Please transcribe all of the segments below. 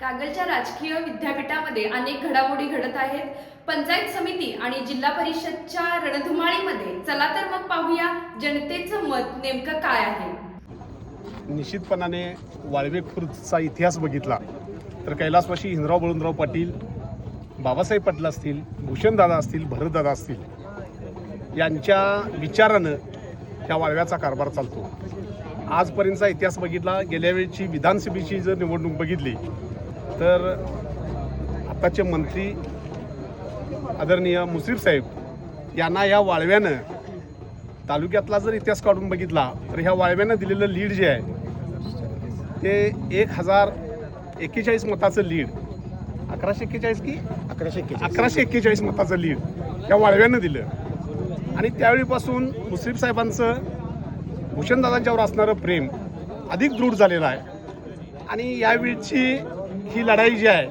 कागलच्या राजकीय विद्यापीठामध्ये अनेक घडामोडी घडत आहेत. पंचायत समिती आणि जिल्हा परिषदच्या रणधुमाळीमध्ये चला तर मग पाहूया जनतेचं मत नेमकं काय आहे. निश्चितपणाने वाळवे खुर्दचा इतिहास बघितला तर कैलासवाशी हिंदराव बळूनराव पाटील बाबासाहेब पाटील असतील भूषणदादा असतील भरतदादा असतील यांच्या विचारानं त्या वाळव्याचा कारभार चालतो. आजपर्यंतचा इतिहास बघितला गेल्या वेळची विधानसभेची जर निवडणूक बघितली तर आताचे मंत्री आदरणीय मुश्रीफ साहेब यांना या वाळव्यानं तालुक्यातला जर इतिहास काढून बघितला तर ह्या वाळव्यानं दिलेलं लीड जे आहे ते एक हजार एक्केचाळीस मताचं लीड. अकराशे एक्केचाळीस की? अकराशे अकराशे एक्केचाळीस मताचं लीड या वाळव्यानं दिलं. आणि त्यावेळीपासून मुश्रीफ साहेबांचं भूषणदादांच्यावर असणारं प्रेम अधिक दृढ झालेलं आहे. आणि यावेळची ही लढाई जी आहे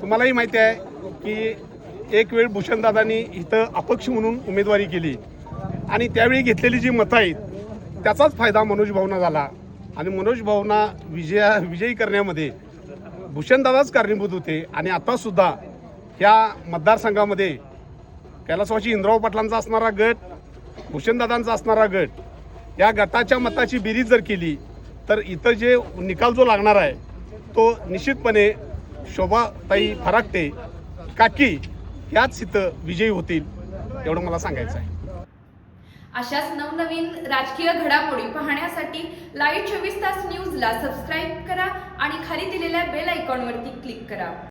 तुम्हालाही माहिती आहे की एक वेळ भूषणदादांनी इथं अपक्ष म्हणून उमेदवारी केली. आणि त्यावेळी घेतलेली जी मतं आहेत त्याचाच फायदा मनोज भावना झाला. आणि मनोज भावना विजया विजयी करण्यामध्ये भूषणदादाच कारणीभूत होते. आणि आतासुद्धा ह्या मतदारसंघामध्ये कैलासवाशी इंद्राव पाटलांचा असणारा गट भूषणदादांचा असणारा गट या गटाच्या मताची बेरीज जर केली तर इथं जे निकाल जो लागणार आहे तो निश्चितपणे शोभाताई फराकटे काकी याच इथं विजयी होतील एवढं मला सांगायचं आहे. अशाच नवनवीन राजकीय घडामोडी पाहण्यासाठी लाईव्ह चोवीस तास न्यूजला सबस्क्राईब करा आणि खाली दिलेल्या बेल आयकॉनवरती क्लिक करा.